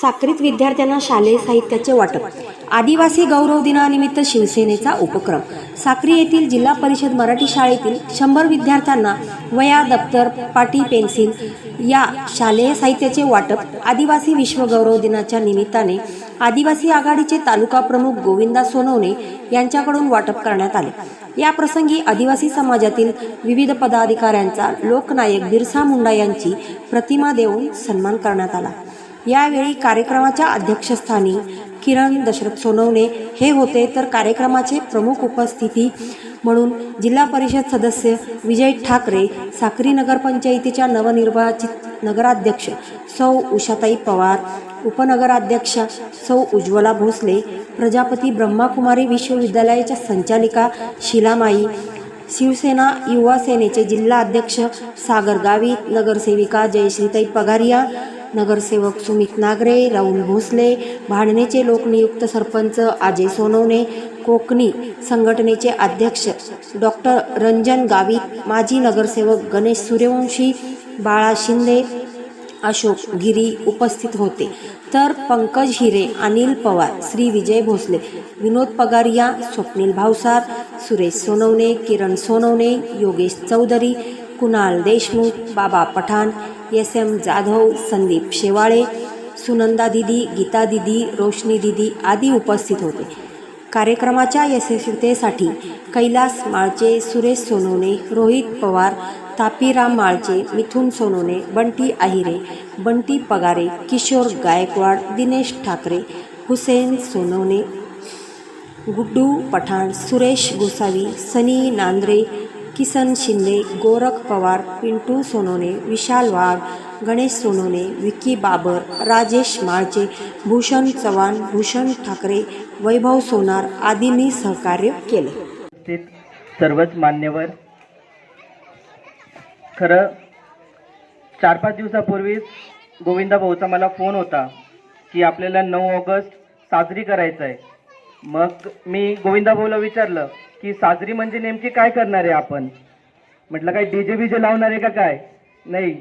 साक्रीत विद्यार्थ्यांना शालेय साहित्याचे वाटप. आदिवासी गौरव दिनानिमित्त शिवसेनेचा उपक्रम. साक्री येथील जिल्हा परिषद मराठी शाळेतील शंभर विद्यार्थ्यांना वया दप्तर पाटी पेन्सिल या शालेय साहित्याचे वाटप आदिवासी विश्वगौरव दिनाच्या निमित्ताने आदिवासी आघाडीचे तालुका प्रमुख गोविंदा सोनवणे यांच्याकडून वाटप करण्यात आले. या प्रसंगी आदिवासी समाजातील विविध पदाधिकाऱ्यांचा लोकनायक बिरसा मुंडा यांची प्रतिमा देऊन सन्मान करण्यात आला. यावेळी कार्यक्रमाच्या अध्यक्षस्थानी किरण दशरथ सोनवणे हे होते. तर कार्यक्रमाचे प्रमुख उपस्थिती म्हणून जिल्हा परिषद सदस्य विजय ठाकरे साक्री नगरपंचायतीच्या नवनिर्वाचित नगराध्यक्ष सौ उषाताई पवार उपनगराध्यक्षा सौ उज्ज्वला भोसले प्रजापती ब्रह्माकुमारी विश्वविद्यालयाच्या संचालिका शिलामाई शिवसेना युवा सेनेचे जिल्हा अध्यक्ष सागर गावित नगरसेविका जयश्रीताई पगारिया नगरसेवक सुमित नागरे राहुल भोसले भाडणेचे लोकनियुक्त सरपंच अजय सोनवणे कोकणी संघटनेचे अध्यक्ष डॉक्टर रंजन गावित माजी नगरसेवक गणेश सूर्यवंशी बाळा शिंदे अशोक गिरी उपस्थित होते. तर पंकज हिरे अनिल पवार श्री विजय भोसले विनोद पगारिया स्वप्नील भावसार सुरेश सोनवणे किरण सोनवणे योगेश चौधरी कुणाल देशमुख बाबा पठाण एस एम जाधव संदीप शेवाळे सुनंदा दिदी गीता दिदी रोशनी दिदी आदी उपस्थित होते. कार्यक्रमाच्या यशस्वीतेसाठी कैलास माळचे सुरेश सोनवणे रोहित पवार तापीराम माळचे मिथुन सोनवणे बंटी आहिरे बंटी पगारे किशोर गायकवाड दिनेश ठाकरे हुसेन सोनवणे गुड्डू पठाण सुरेश गोसावी सनी नांद्रे किसन शिंदे गोरख पवार पिंटू सोनोने विशाल वाघ गणेश सोनोने विकी बाबर राजेश माळचे भूषण चव्हाण भूषण ठाकरे वैभव सोनार आदींनी सहकार्य केले. सर्वच मान्यवर. खरं चार पाच दिवसापूर्वीच गोविंदा भाऊचा मला फोन होता की आपल्याला नऊ ऑगस्ट साजरी करायचं आहे मग मी गोविंदा भाऊला विचारलं की साजरी म्हणजे नेमकी काय करणार आहे आपण? म्हटलं काय डीजे बीजे लावणार आहे का काय? नाही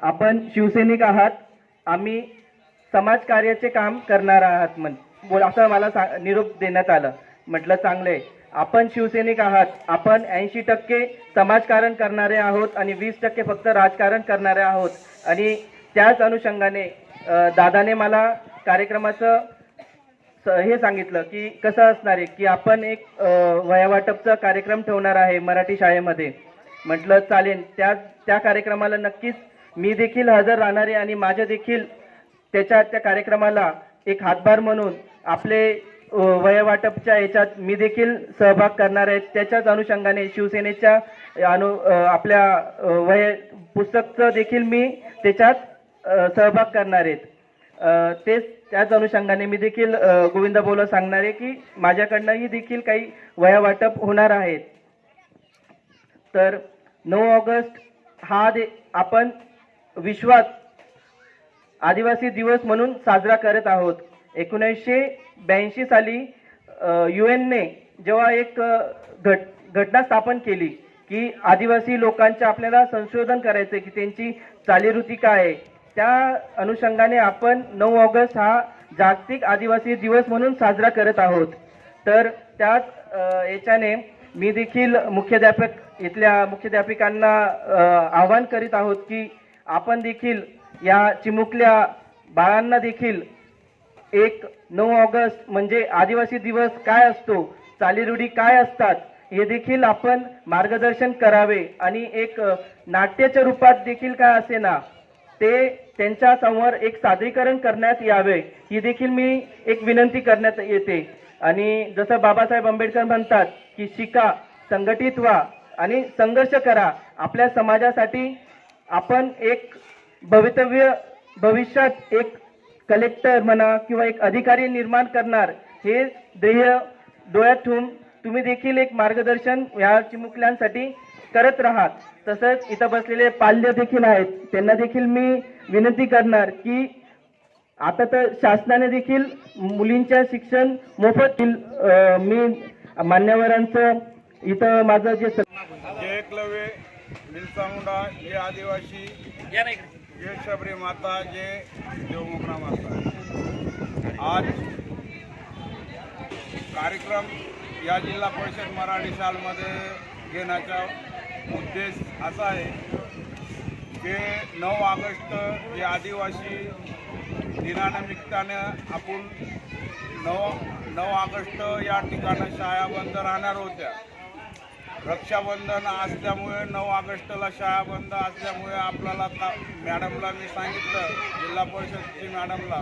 आपण शिवसैनिक आहात आम्ही समाजकार्याचे काम करणार आहात म्हण बोल असं मला सा निरोप देण्यात आलं. म्हटलं चांगलं आहे आपण शिवसैनिक आहात आपण ऐंशी टक्के समाजकारण करणारे आहोत आणि वीस टक्के फक्त राजकारण करणारे आहोत. आणि त्याच अनुषंगाने दादाने मला कार्यक्रमाचं हे सांगितलं की कसं असणार आहे की आपण एक वयावाटपचा कार्यक्रम ठेवणार आहे मराठी शाळेमध्ये. म्हटलं चालेल. त्या त्या कार्यक्रमाला नक्कीच मी देखील हजर राहणार आहे आणि माझ्या देखील त्याच्या त्या कार्यक्रमाला एक हातभार म्हणून आपले वयवाटपच्या याच्यात मी देखील सहभाग करणार आहे. त्याच्याच अनुषंगाने शिवसेनेच्या अनु आपल्या वय पुस्तकचं देखील मी त्याच्यात सहभाग करणार आहेत तेच त्याच अनुषंगाने मी देखील गोविंद गोविंदा बोला सांगणार आहे की माझ्याकडनंही देखील काही वया वाटप होणार आहेत तर नऊ ऑगस्ट हा दे आपण विश्वात आदिवासी दिवस म्हणून साजरा करत आहोत. एकोणीसशे ब्याऐंशी साली यू एनने जेव्हा एक घट घटना स्थापन केली की आदिवासी लोकांच्या आपल्याला संशोधन करायचं की त्यांची चालीरुती काय आहे. त्या अनुषंगाने आपण नऊ ऑगस्ट हा जागतिक आदिवासी दिवस म्हणून साजरा करत आहोत. तर त्याच याच्याने मी देखील मुख्याध्यापक इथल्या मुख्याध्यापिकांना आवाहन करीत आहोत की आपण देखील या चिमुकल्या बाळांना देखील एक नऊ ऑगस्ट म्हणजे आदिवासी दिवस काय असतो चालीरूढी काय असतात हे देखील आपण मार्गदर्शन करावे आणि एक नाट्याच्या रूपात देखील काय असे ना ते त्यांच्यासमोर एक सादरीकरण करण्यात यावे ही देखील मी एक विनंती करण्यात येते. आणि जसं बाबासाहेब आंबेडकर म्हणतात की शिका संघटित व्हा आणि संघर्ष करा. आपल्या समाजासाठी आपण एक भवितव्य भविष्यात एक कलेक्टर म्हणा किंवा एक अधिकारी निर्माण करणार हे ध्येय डोळ्यात ठेवून तुम्ही देखील एक मार्गदर्शन या चिमुकल्यांसाठी करत राहात तसंच इथं बसलेले पाल्य देखील आहेत त्यांना देखील मी विनंती करणार की आता तर शासनाने देखील मुलींच्या शिक्षण मोफत मी मान्यवरांचं इथं माझं जे एकलव्य बिरसा मुंडा जे आदिवासी जे शबरी माता जे देवमुखरा माता. आज कार्यक्रम या जिल्हा परिषद मराठी शालमध्ये घेण्याचा उद्देश असा आहे की नऊ ऑगस्ट हे आदिवासी दिनानिमित्तानं आपण नऊ नऊ ऑगस्ट या ठिकाणी शाळा बंद राहणार होत्या. रक्षाबंधन असल्यामुळे नऊ ऑगस्टला शाळा बंद असल्यामुळे आपल्याला का मॅडमला मी सांगितलं जिल्हा परिषदची मॅडमला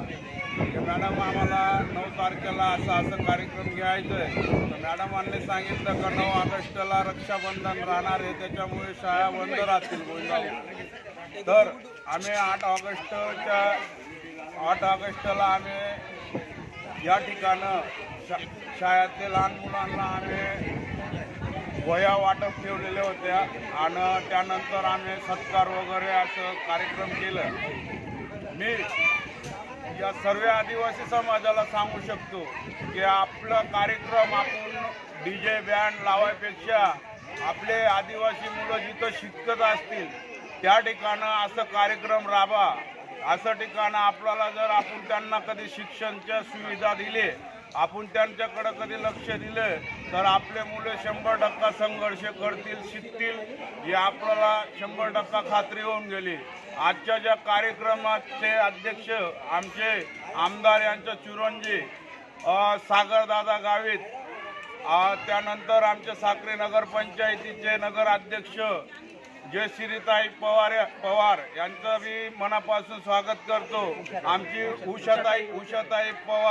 की मॅडम आम्हाला नऊ तारखेला असं असं कार्यक्रम घ्यायचं आहे तर मॅडमांनी सांगितलं का नऊ ऑगस्टला रक्षाबंधन राहणार आहे त्याच्यामुळे शाळा बंद राहतील गोंधळ तर आम्ही आठ ऑगस्टच्या आठ ऑगस्टला आम्ही या ठिकाणं शा शाळेतले लहान मुलांना आम्ही वया वाटप ठेवलेल्या होत्या आणि त्यानंतर आम्ही सत्कार वगैरे असं कार्यक्रम केलं. मी या सर्व आदिवासी समाजाला सांगू शकतो की आपला कार्यक्रम आपण डी जे बँड लावायपेक्षा आपले आदिवासी मुलं जिथं शिकत असतील त्या ठिकाणं असं कार्यक्रम राबा. असं ठिकाणं आपल्याला जर आपण त्यांना कधी शिक्षणच्या सुविधा दिले आपण त्यांच्याकडं कधी लक्ष दिलं तर आपले मुले शंभर टक्का संघर्ष करतील शिकतील. ही आपल्याला शंभर टक्का खात्री होऊन गेली. आजच्या ज्या कार्यक्रमाचे अध्यक्ष आमचे आमदार यांच्या चिरंजी सागरदादा गावित त्यानंतर आमचे साखरे नगरपंचायतीचे नगराध्यक्ष जयश्रीताई पवार पवार यांचं मी मनापासून स्वागत करतो. आमची उषाताई उषाताई पवार